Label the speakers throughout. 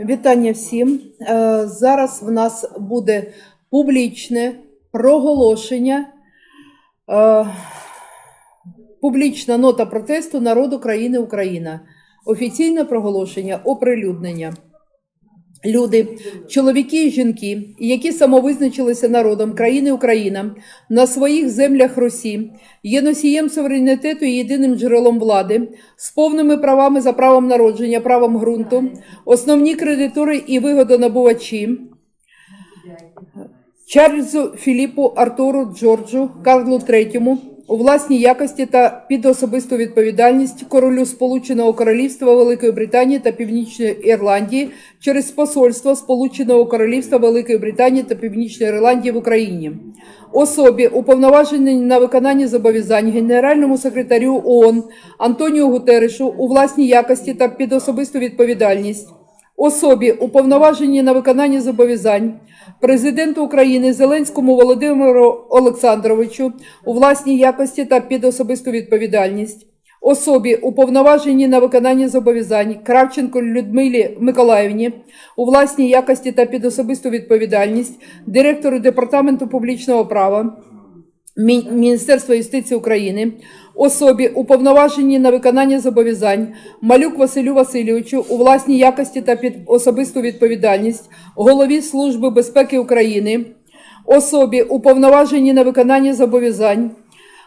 Speaker 1: Вітання всім. Е, Зараз в нас буде публічне проголошення, е, публічна нота протесту народу країни Україна. Офіційне проголошення оприлюднення. Люди, чоловіки і жінки, які самовизначилися народом країни Україна на своїх землях Русі, є носієм суверенітету і єдиним джерелом влади, з повними правами за правом народження, правом ґрунту, основні кредитори і вигодонабувачі, Чарльзу Філіпу Артуру Джорджу Карлу III у власній якості та під особисту відповідальність королю Сполученого Королівства Великої Британії та Північної Ірландії через посольство Сполученого Королівства Великої Британії та Північної Ірландії в Україні. Особі, уповноваженій на виконання зобов'язань генеральному секретарю ООН Антоніо Гутерешу у власній якості та під особисту відповідальність особі, уповноваженій на виконання зобов'язань, президенту України Зеленському Володимиру Олександровичу у власній якості та під особисту відповідальність, особі, уповноваженій на виконання зобов'язань Кравченко Людмилі Миколаївні у власній якості та під особисту відповідальність, директору Департаменту публічного права. Мі- Міністерства юстиції України, особі, уповноваженій на виконання зобов'язань, Малюк Василю Васильовичу у власній якості та під особисту відповідальність, голові Служби безпеки України, особі, уповноваженій на виконання зобов'язань,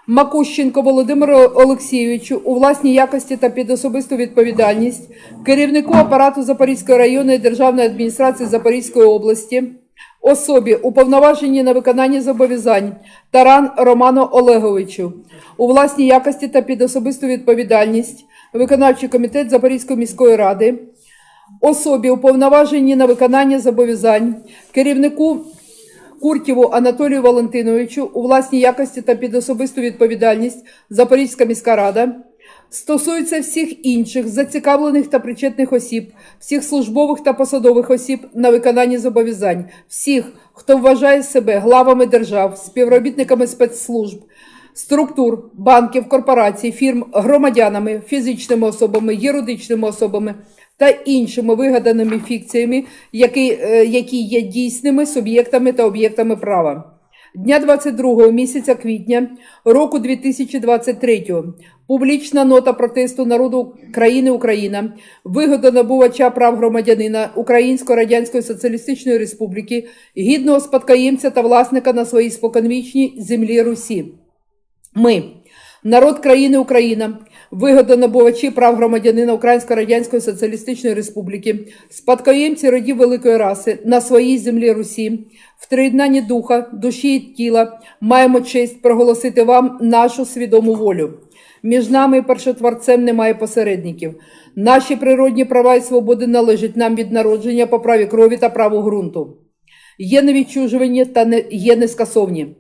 Speaker 1: Макущенко Володимиру Олексійовичу у власній якості та під особисту відповідальність, керівнику апарату Запорізької районної державної адміністрації Запорізької області, особі, уповноваженій на виконання зобов'язань. Таран Роману Олеговичу. У власній якості та під особисту відповідальність, виконавчий комітет Запорізької міської ради, особі, уповноваженій на виконання зобов'язань, керівнику Куртєву Анатолію Валентиновичу. У власній якості та під особисту відповідальність. Запорізька міська рада стосується всіх інших зацікавлених та причетних осіб, всіх службових та посадових осіб на виконанні зобов'язань, всіх, хто вважає себе главами держав, співробітниками спецслужб, структур, банків, корпорацій, фірм, громадянами, фізичними особами, юридичними особами та іншими вигаданими фікціями, які, е, які є дійсними суб'єктами та об'єктами права. Дня 22 місяця квітня року 2023 публічна нота протесту народу країни Україна, вигода набувача прав громадянина Української Радянської Соціалістичної Республіки, гідного спадкоємця та власника на своїй споконвічній землі Русі. Ми, народ країни Україна, вигодонабувачі прав громадянина Української Радянської Соціалістичної Республіки, спадкоємці родів великої раси на своїй землі Русі, в триєднанні духа, душі і тіла маємо честь проголосити вам нашу свідому волю. Між нами і першотворцем немає посередників. Наші природні права і свободи належать нам від народження по праві крові та праву ґрунту. Є невідчужувані та не є нескасовні.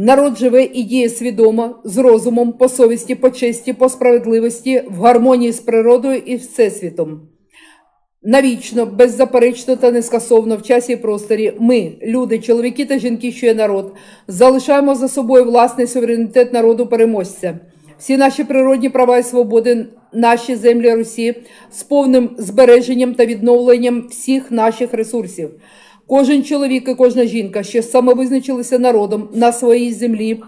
Speaker 1: Народ живе і діє свідомо, з розумом, по совісті, по честі, по справедливості, в гармонії з природою і всесвітом. Навічно, беззаперечно та нескасовно в часі і просторі ми, люди, чоловіки та жінки, що є народ, залишаємо за собою власний суверенітет народу переможця. Всі наші природні права і свободи, наші землі Русі з повним збереженням та відновленням всіх наших ресурсів. Кожен чоловік і кожна жінка, що самовизначилися народом на своїй землі,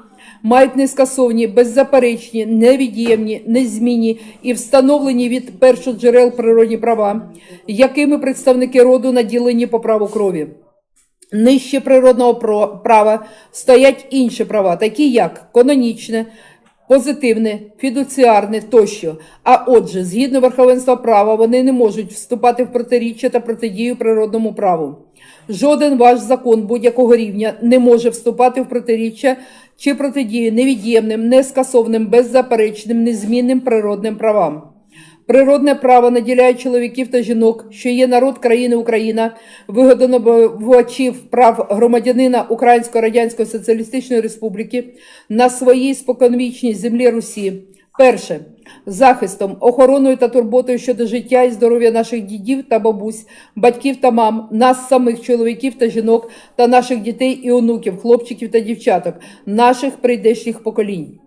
Speaker 1: мають нескасовні, беззаперечні, невід'ємні, незмінні і встановлені від першоджерел природні права, якими представники роду наділені по праву крові. Нижче природного права стоять інші права, такі як канонічне, позитивне, фідуціарне тощо. А отже, згідно верховенства права, вони не можуть вступати в протиріччя та протидію природному праву. Жоден ваш закон будь-якого рівня не може вступати в протиріччя чи протидію невід'ємним, нескасовним, беззаперечним, незмінним природним правам. Природне право наділяє чоловіків та жінок, що є народ країни Україна, вигодонабувачів прав громадянина Української Радянської Соціалістичної Республіки на своїй споконвічній землі Русі. Перше захистом, охороною та турботою щодо життя і здоров'я наших дідів та бабусь, батьків та мам, нас самих чоловіків та жінок та наших дітей і онуків, хлопчиків та дівчаток, наших прийдешніх поколінь.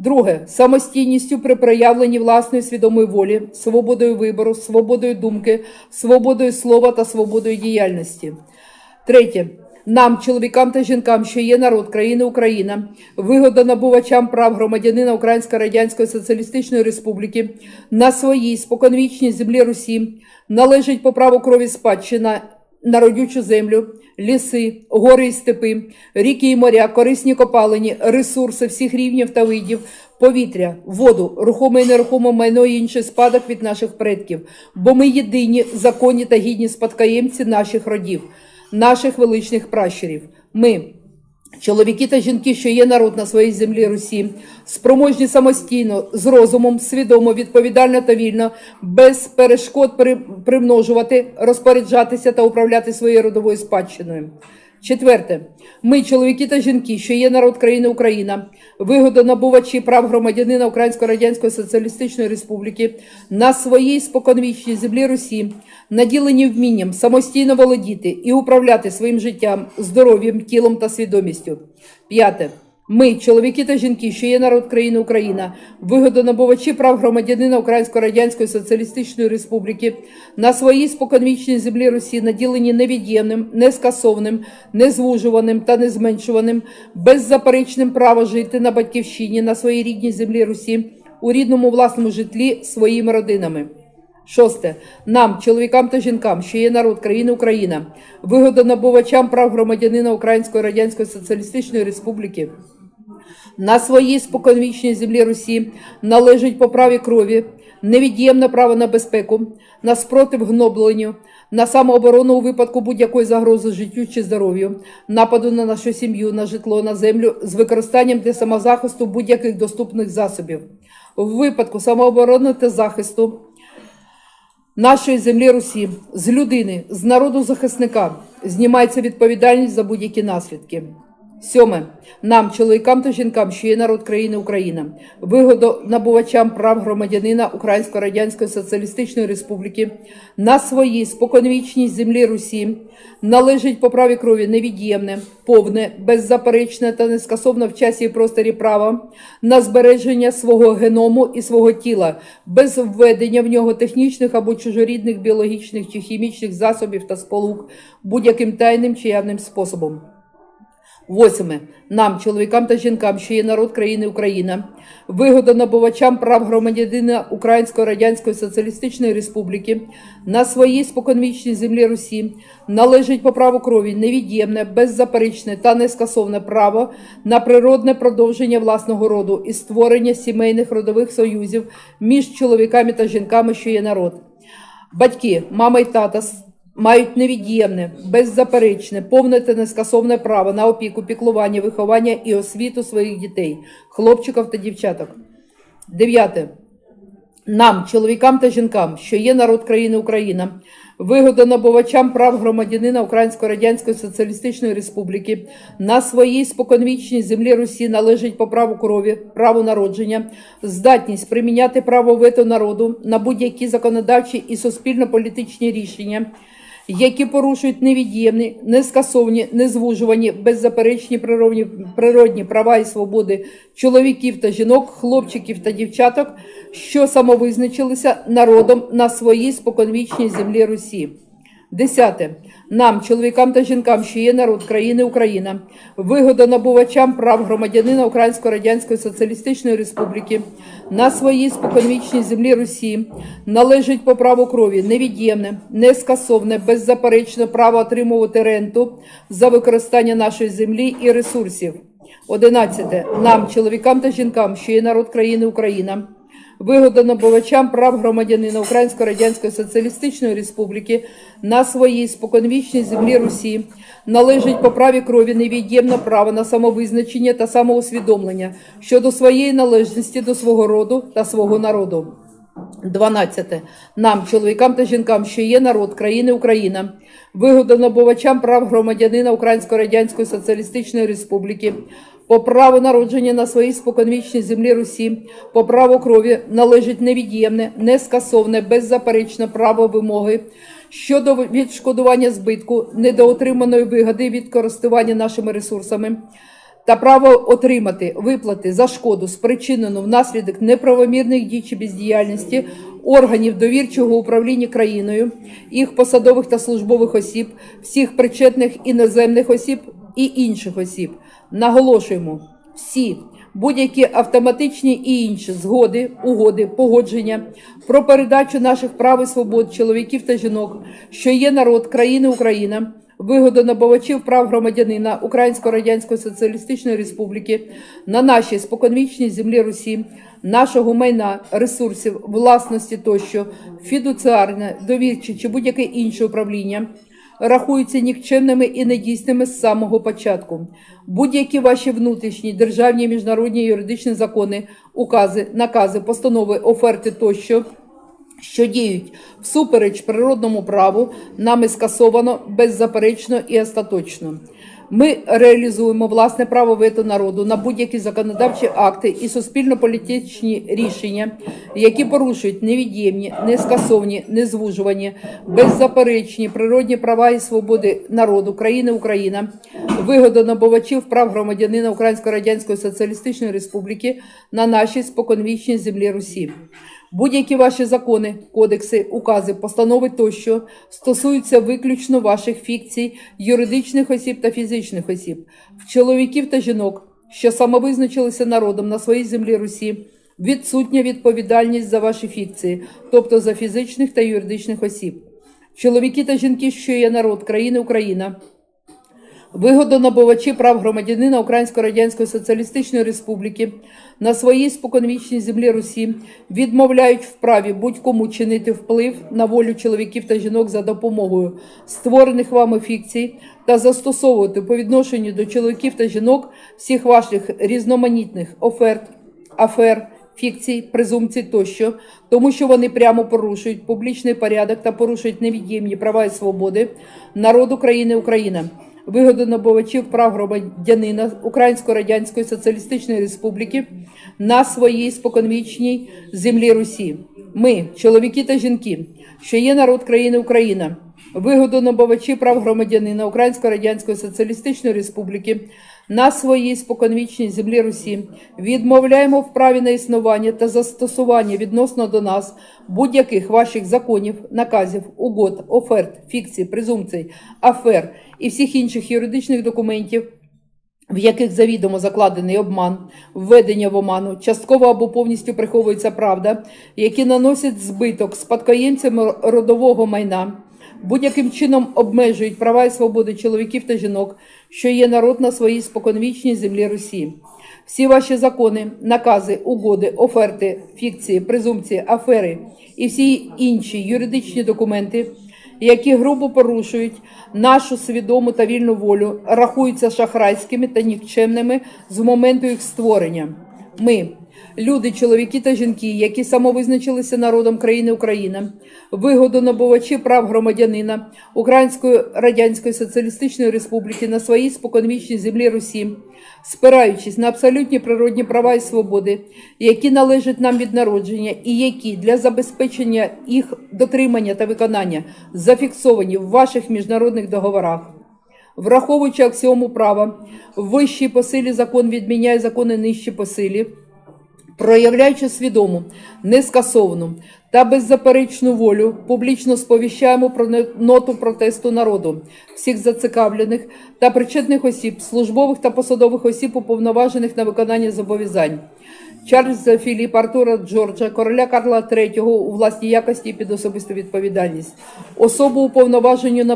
Speaker 1: Друге самостійністю при проявленні власної свідомої волі, свободою вибору, свободою думки, свободою слова та свободою діяльності. Третє. Нам, чоловікам та жінкам, що є народ країни Україна, вигодонабувачам прав громадянина Української Радянської Соціалістичної Республіки на своїй споконвічній землі Русі належить по праву крові спадщина на родючу землю, ліси, гори і степи, ріки і моря, корисні копалині, ресурси всіх рівнів та видів, повітря, воду, рухоме і нерухоме майно і інший спадок від наших предків, бо ми єдині, законні та гідні спадкоємці наших родів, наших величних пращурів. Ми, Чоловіки та жінки, що є народ на своїй землі Русі, спроможні самостійно, з розумом, свідомо, відповідально та вільно, без перешкод при- примножувати, розпоряджатися та управляти своєю родовою спадщиною. Четверте, ми, чоловіки та жінки, що є народ країни Україна, вигодонабувачі прав громадянина Української Радянської Соціалістичної Республіки на своїй споконвічній землі Русі, наділені вмінням самостійно володіти і управляти своїм життям, здоров'ям, тілом та свідомістю. П'яте. Ми, чоловіки та жінки, що є народ країни Україна, вигодонабувачі прав громадянина Української Радянської Соціалістичної Республіки на своїй споконвічній землі Русі, наділені невід'ємним, нескасовним, незвужуваним та незменшуваним, беззаперечним право жити на батьківщині на своїй рідній землі Русі у рідному власному житлі своїми родинами. Шосте. Нам, чоловікам та жінкам, що є народ країни Україна, вигодонабувачам прав громадянина Української Радянської Соціалістичної Республіки на своїй споконвічній землі Русі належить по праві крові, невід'ємне право на безпеку, на спротив гнобленню, на самооборону у випадку будь-якої загрози життю чи здоров'ю, нападу на нашу сім'ю, на житло, на землю з використанням для самозахисту будь-яких доступних засобів. У випадку самооборони та захисту нашої землі Русі, з людини, з народу захисника знімається відповідальність за будь-які наслідки. Сьоме. Нам, чоловікам та жінкам, що є народ країни Україна, вигодонабувачам прав громадянина Української Радянської Соціалістичної Республіки на своїй споконвічній землі Русі належить по праві крові невід'ємне, повне, беззаперечне та нескасовне в часі і просторі право на збереження свого геному і свого тіла без введення в нього технічних або чужорідних біологічних чи хімічних засобів та сполук будь-яким тайним чи явним способом. Восьме. Нам, чоловікам та жінкам, що є народ країни Україна, вигодонабувачам прав громадянина Української Радянської Соціалістичної Республіки на своїй споконвічній землі Русі належить по праву крові невід'ємне, беззаперечне та нескасовне право на природне продовження власного роду і створення сімейних родових союзів між чоловіками та жінками, що є народ. Батьки, мама і тата мають невід'ємне, беззаперечне, повне та нескасовне право на опіку, піклування, виховання і освіту своїх дітей, хлопчиків та дівчаток. Дев'яте. Нам, чоловікам та жінкам, що є народ країни Україна, вигодонабувачам прав громадянина Української Радянської Соціалістичної Республіки на своїй споконвічній землі Русі належить по праву крові, праву народження, здатність приміняти право вето народу на будь-які законодавчі і суспільно-політичні рішення, які порушують невід'ємні, нескасовні, незвужувані, беззаперечні природні, природні права і свободи чоловіків та жінок, хлопчиків та дівчаток, що самовизначилися народом на своїй споконвічній землі Русі. Десяте. Нам, чоловікам та жінкам, що є народ країни Україна, вигодонабувачам прав громадянина Української Радянської Соціалістичної Республіки на своїй споконвічній землі Русі належить по праву крові невід'ємне, нескасовне, беззаперечне право отримувати ренту за використання нашої землі і ресурсів. Одинадцяте. Нам, чоловікам та жінкам, що є народ країни Україна, вигодонабувачам прав громадянина Української Радянської Соціалістичної Республіки на своїй споконвічній землі Русі належить по праві крові невід'ємне право на самовизначення та самоусвідомлення щодо своєї належності до свого роду та свого народу. 12. Нам, чоловікам та жінкам, що є народ країни Україна, вигодонабувачам прав громадянина Української Радянської Соціалістичної Республіки, по праву народження на своїй споконвічній землі Русі, по праву крові належить невід'ємне, нескасовне, беззаперечне право вимоги щодо відшкодування збитку, недоотриманої вигоди від користування нашими ресурсами та право отримати виплати за шкоду, спричинену внаслідок неправомірних дій чи бездіяльності органів довірчого управління країною, їх посадових та службових осіб, всіх причетних іноземних осіб і інших осіб. Наголошуємо всі будь-які автоматичні і інші згоди, угоди, погодження про передачу наших прав і свобод чоловіків та жінок, що є народ країни Україна, вигодонабувачів прав громадянина Української Радянської Соціалістичної Республіки на нашій споконвічній землі Русі, нашого майна, ресурсів, власності тощо, фідуціарне, довірче чи будь-яке інше управління рахуються нікчемними і недійсними з самого початку. Будь-які ваші внутрішні державні, міжнародні юридичні закони, укази, накази, постанови, оферти тощо. Що діють всупереч природному праву, нами скасовано беззаперечно і остаточно. Ми реалізуємо власне право вето народу на будь-які законодавчі акти і суспільно-політичні рішення, які порушують невід'ємні, нескасовні, незвужувані, беззаперечні природні права і свободи народу країни Україна, вигодонабувачів прав громадянина Української Радянської Соціалістичної Республіки на нашій споконвічній землі Русі. Будь-які ваші закони, кодекси, укази, постанови тощо стосуються виключно ваших фікцій, юридичних осіб та фізичних осіб, в чоловіків та жінок, що самовизначилися народом на своїй землі Русі, відсутня відповідальність за ваші фікції, тобто за фізичних та юридичних осіб. Чоловіки та жінки, що є народ країни Україна, Вигодонабувачі прав громадянина Української Радянської Соціалістичної Республіки на своїй споконвічній землі Русі відмовляють в праві будь-кому чинити вплив на волю чоловіків та жінок за допомогою створених вами фікцій та застосовувати по відношенню до чоловіків та жінок всіх ваших різноманітних оферт, афер, фікцій, презумпцій тощо, тому що вони прямо порушують публічний порядок та порушують невід'ємні права і свободи народу країни Україна вигодонабувачів прав громадянина Української Радянської Соціалістичної Республіки на своїй споконвічній землі Русі. Ми, чоловіки та жінки, що є народ країни Україна, вигодонабувачі прав громадянина Української Радянської Соціалістичної Республіки на своїй споконвічній землі Русі відмовляємо в праві на існування та застосування відносно до нас будь-яких ваших законів, наказів, угод, оферт, фікцій, презумпцій, афер і всіх інших юридичних документів. В яких завідомо закладений обман, введення в оману, частково або повністю приховується правда, які наносять збиток спадкоємцям родового майна, будь-яким чином обмежують права і свободи чоловіків та жінок, що є народ на своїй споконвічній землі Русі. Всі ваші закони, накази, угоди, оферти, фікції, презумпції, афери і всі інші юридичні документи, які грубо порушують нашу свідому та вільну волю, рахуються шахрайськими та нікчемними з моменту їх створення. Ми, люди, чоловіки та жінки, які самовизначилися народом країни Україна, вигодонабувачі прав громадянина Української Радянської Соціалістичної Республіки на своїй споконвічній землі Русі, спираючись на абсолютні природні права і свободи, які належать нам від народження, і які для забезпечення їх дотримання та виконання зафіксовані в ваших міжнародних договорах. Враховуючи аксіому права, вищий по силі закон відміняє закони нижчі по силі, проявляючи свідому, нескасовану та беззаперечну волю, публічно сповіщаємо про ноту протесту народу, всіх зацікавлених та причетних осіб, службових та посадових осіб, уповноважених на виконання зобов'язань. Чарльза Філіпа Артура Джорджа, короля Карла III у власній якості і під особисту відповідальність, особу уповноваженню на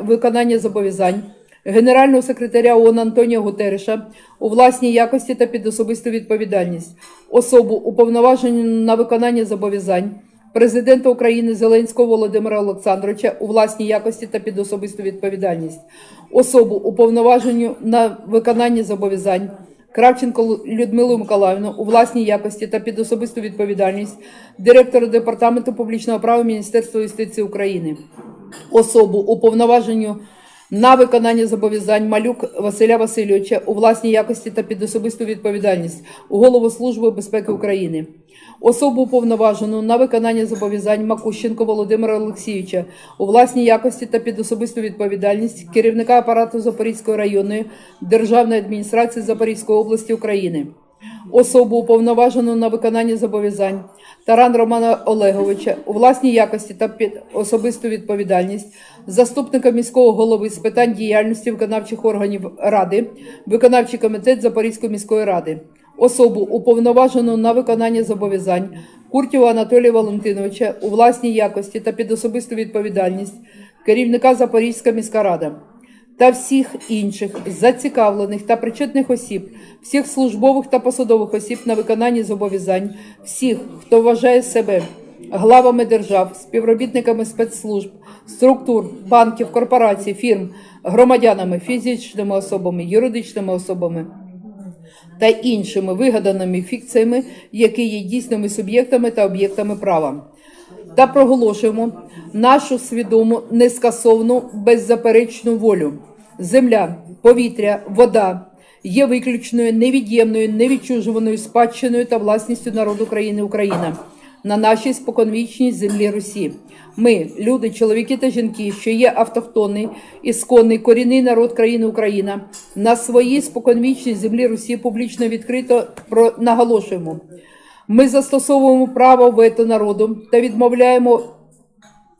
Speaker 1: виконання зобов'язань, генерального секретаря ООН Антоніо Гутереша у власній якості та під особисту відповідальність, особу уповноваженню на виконання зобов'язань, президента України Зеленського Володимира Олександровича у власній якості та під особисту відповідальність, особу уповноваженню на виконання зобов'язань. Кравченко Людмилу Миколаївну у власній якості та під особисту відповідальність директора департаменту публічного права Міністерства юстиції України, особу уповноваженню на виконання зобов'язань Малюк Василя Васильовича у власній якості та під особисту відповідальність у голову Служби безпеки України. Особу уповноважену на виконання зобов'язань Макущенко Володимира Олексійовича у власній якості та під особисту відповідальність керівника апарату Запорізької районної державної адміністрації Запорізької області України. Особу уповноважену на виконання зобов'язань. Таран Романа Олеговича у власній якості та під особисту відповідальність заступника міського голови з питань діяльності виконавчих органів ради, виконавчий комітет Запорізької міської ради, особу уповноважену на виконання зобов'язань Куртєва Анатолія Валентиновича у власній якості та під особисту відповідальність керівника Запорізька міська рада та всіх інших зацікавлених та причетних осіб, всіх службових та посадових осіб на виконанні зобов'язань, всіх, хто вважає себе главами держав, співробітниками спецслужб, структур, банків, корпорацій, фірм, громадянами, фізичними особами, юридичними особами та іншими вигаданими фікціями, які є дійсними суб'єктами та об'єктами права. Та проголошуємо нашу свідому, нескасовну, беззаперечну волю. Земля, повітря, вода є виключною, невід'ємною, невідчужуваною спадщиною та власністю народу країни Україна на нашій споконвічній землі Русі. Ми, люди, чоловіки та жінки, що є автохтонний, ісконний, корінний народ країни Україна, на своїй споконвічній землі Русі публічно відкрито про наголошуємо. Ми застосовуємо право вето народу та відмовляємо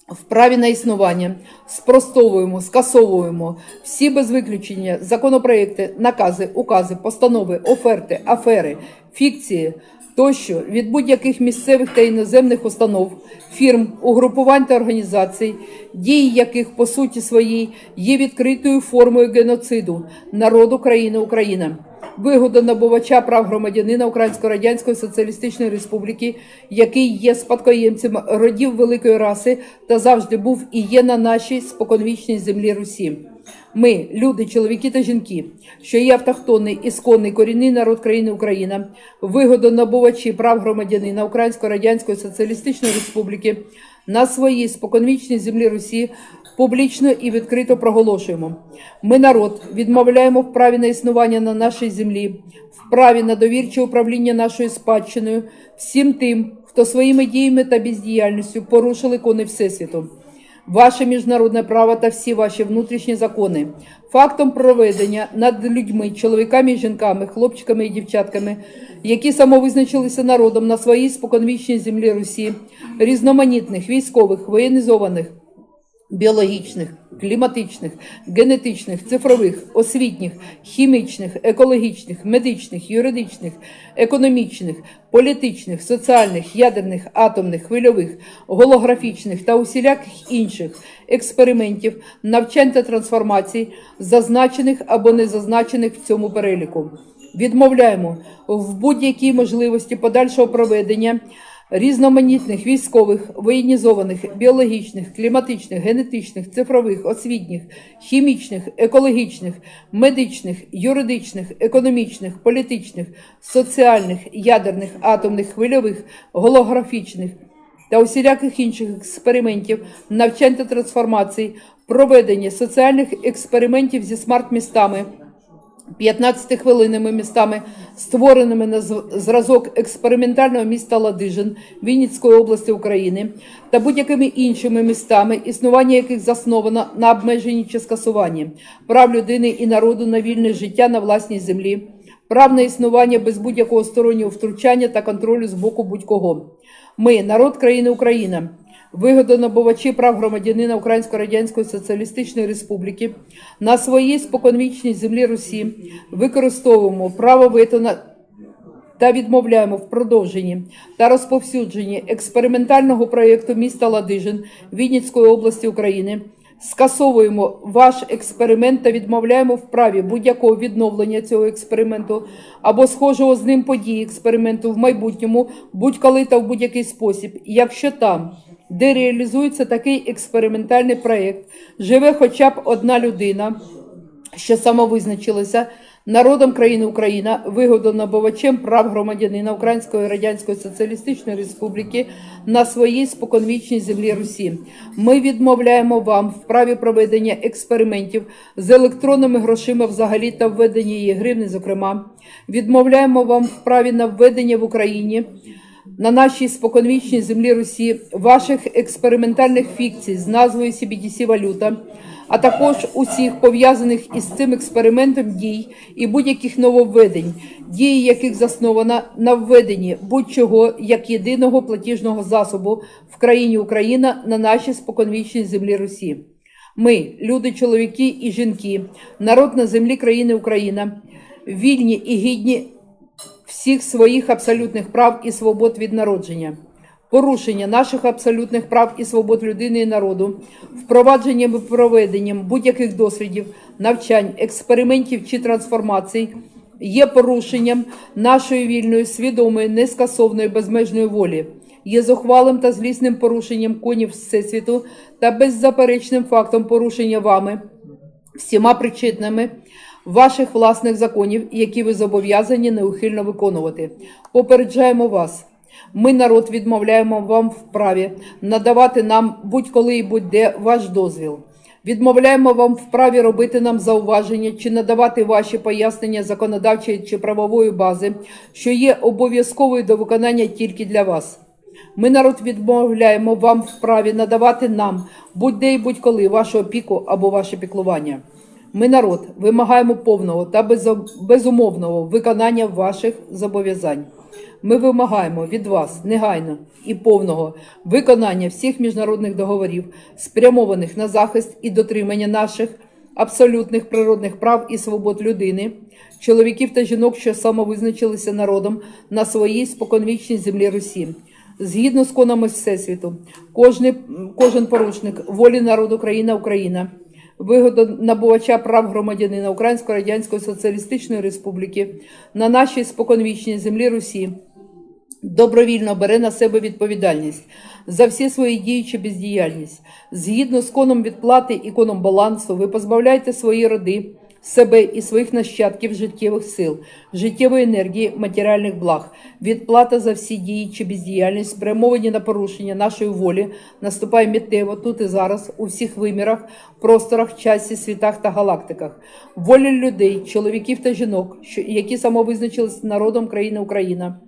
Speaker 1: в праві на існування, спростовуємо, скасовуємо всі без виключення законопроекти, накази, укази, постанови, оферти, афери, фікції тощо від будь-яких місцевих та іноземних установ, фірм, угрупувань та організацій, дії яких по суті своїй є відкритою формою геноциду. Народу країни Україна вигода набувача прав громадянина Українсько-Радянської Соціалістичної Республіки, який є спадкоємцем родів великої раси та завжди був і є на нашій споконвічній землі Русі. Ми, люди, чоловіки та жінки, що є автохтонний, ісконний, корінний народ країни Україна, вигодонабувачі прав громадянина Українсько-Радянської Соціалістичної Республіки на своїй споконвічній землі Русі публічно і відкрито проголошуємо. Ми, народ, відмовляємо в праві на існування на нашій землі, в праві на довірче управління нашою спадщиною, всім тим, хто своїми діями та бездіяльністю порушили кони Всесвіту ваше міжнародне право та всі ваші внутрішні закони. Фактом проведення над людьми, чоловіками і жінками, хлопчиками і дівчатками, які самовизначилися народом на своїй споконвічній землі Русі, різноманітних військових, воєнізованих. Біологічних, кліматичних, генетичних, цифрових, освітніх, хімічних, екологічних, медичних, юридичних, економічних, політичних, соціальних, ядерних, атомних, хвильових, голографічних та усіляких інших експериментів, навчань та трансформацій, зазначених або не зазначених в цьому переліку. Відмовляємо в будь-якій можливості подальшого проведення різноманітних військових, воєнізованих, біологічних, кліматичних, генетичних, цифрових, освітніх, хімічних, екологічних, медичних, юридичних, економічних, політичних, соціальних, ядерних, атомних, хвильових, голографічних та усіляких інших експериментів, навчань та трансформацій, проведення соціальних експериментів зі смарт-містами. 15 хвилинними містами, створеними на зразок експериментального міста Ладижин Вінницької області України та будь-якими іншими містами, існування яких засновано на обмеженні чи скасуванні прав людини і народу на вільне життя на власній землі, прав на існування без будь-якого стороннього втручання та контролю з боку будь-кого. Ми, народ країни Україна, вигодонабувачі прав громадянина Українсько-Радянської Соціалістичної Республіки на своїй споконвічній землі Русі використовуємо право вето на та відмовляємо в продовженні та розповсюдженні експериментального проєкту міста Ладижин Вінницької області України. Скасовуємо ваш експеримент та відмовляємо в праві будь-якого відновлення цього експерименту або схожого з ним події експерименту в майбутньому, будь-коли та в будь-який спосіб, якщо там, де реалізується такий експериментальний проєкт, живе хоча б одна людина, що самовизначилася народом країни Україна, вигодонабувачем прав громадянина Української Радянської Соціалістичної Республіки на своїй споконвічній землі Русі. Ми відмовляємо вам в праві проведення експериментів з електронними грошима взагалі та введення її гривни, зокрема. Відмовляємо вам в праві на введення в Україні на нашій споконвічній землі Русі ваших експериментальних фікцій з назвою CBDC валюта, а також усіх пов'язаних із цим експериментом дій і будь-яких нововведень, дії яких заснована на введенні будь-чого як єдиного платіжного засобу в країні Україна на нашій споконвічній землі Русі. Ми, люди, чоловіки і жінки, народ на землі країни Україна, вільні і гідні всіх своїх абсолютних прав і свобод від народження, порушення наших абсолютних прав і свобод людини і народу, впровадженням і проведенням будь-яких дослідів, навчань, експериментів чи трансформацій є порушенням нашої вільної, свідомої, нескасовної, безмежної волі. Є зухвалим та злісним порушенням конів Всесвіту та беззаперечним фактом порушення вами всіма причетними ваших власних законів, які ви зобов'язані неухильно виконувати. Попереджаємо вас. Ми, народ, відмовляємо вам в праві надавати нам будь-коли і будь-де ваш дозвіл. Відмовляємо вам в праві робити нам зауваження чи надавати ваші пояснення законодавчої чи правової бази, що є обов'язковою до виконання тільки для вас. Ми, народ, відмовляємо вам в праві надавати нам будь-де і будь-коли вашу опіку або ваше піклування. Ми, народ, вимагаємо повного та безумовного виконання ваших зобов'язань. Ми вимагаємо від вас негайно і повного виконання всіх міжнародних договорів, спрямованих на захист і дотримання наших абсолютних природних прав і свобод людини, чоловіків та жінок, що самовизначилися народом на своїй споконвічній землі Русі. Згідно з конами Всесвіту, кожний, кожен порушник волі народу країна Україна вигодонабувача прав громадянина Української Радянської Соціалістичної Республіки на нашій споконвічній землі Русі добровільно бере на себе відповідальність за всі свої дії чи бездіяльність. Згідно з коном відплати і коном балансу, ви позбавляєте свої роди, себе і своїх нащадків життєвих сил, життєвої енергії, матеріальних благ. Відплата за всі дії чи бездіяльність, спрямовані на порушення нашої волі, наступає миттєво тут і зараз, у всіх вимірах, просторах, часі, світах та галактиках. Воля людей, чоловіків та жінок, що, які самовизначились народом країни Україна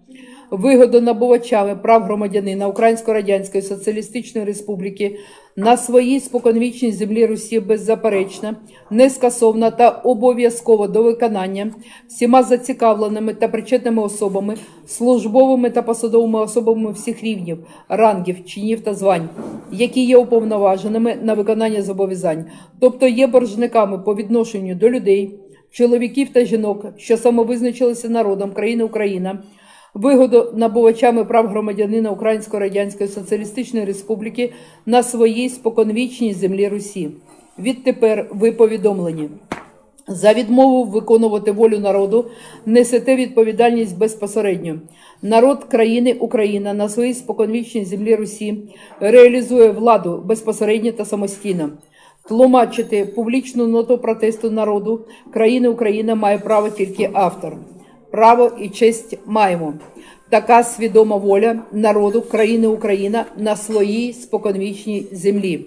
Speaker 1: вигодонабувачами прав громадянина Української Радянської Соціалістичної Республіки на своїй споконвічній землі Русі беззаперечна, нескасовна та обов'язково до виконання всіма зацікавленими та причетними особами, службовими та посадовими особами всіх рівнів, рангів, чинів та звань, які є уповноваженими на виконання зобов'язань, тобто є боржниками по відношенню до людей, чоловіків та жінок, що самовизначилися народом країни Україна вигоду набувачами прав громадянина Української Радянської Соціалістичної Республіки на своїй споконвічній землі Русі. Відтепер ви повідомлені. За відмову виконувати волю народу несете відповідальність безпосередньо. Народ країни Україна на своїй споконвічній землі Русі реалізує владу безпосередньо та самостійно. Тлумачити публічну ноту протесту народу країни Україна має право тільки автор. Право і честь маємо. Така свідома воля народу країни Україна на своїй споконвічній землі.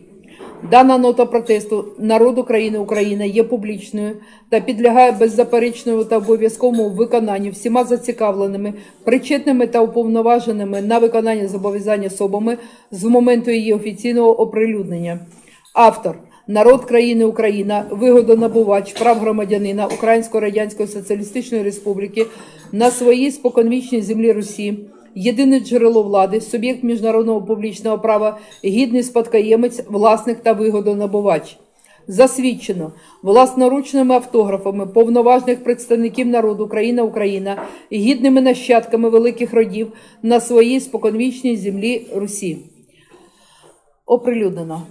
Speaker 1: Дана нота протесту народу країни Україна є публічною та підлягає беззаперечному та обов'язковому виконанню всіма зацікавленими, причетними та уповноваженими на виконання зобов'язань особами з моменту її офіційного оприлюднення. Автор народ країни Україна, вигодонабувач прав громадянина Української Радянської Соціалістичної Республіки на своїй споконвічній землі Русі. Єдине джерело влади, суб'єкт міжнародного публічного права, гідний спадкоємець, власник та вигодонабувач. Засвідчено власноручними автографами повноважних представників народу країна Україна, гідними нащадками великих родів на своїй споконвічній землі Русі. Оприлюднено.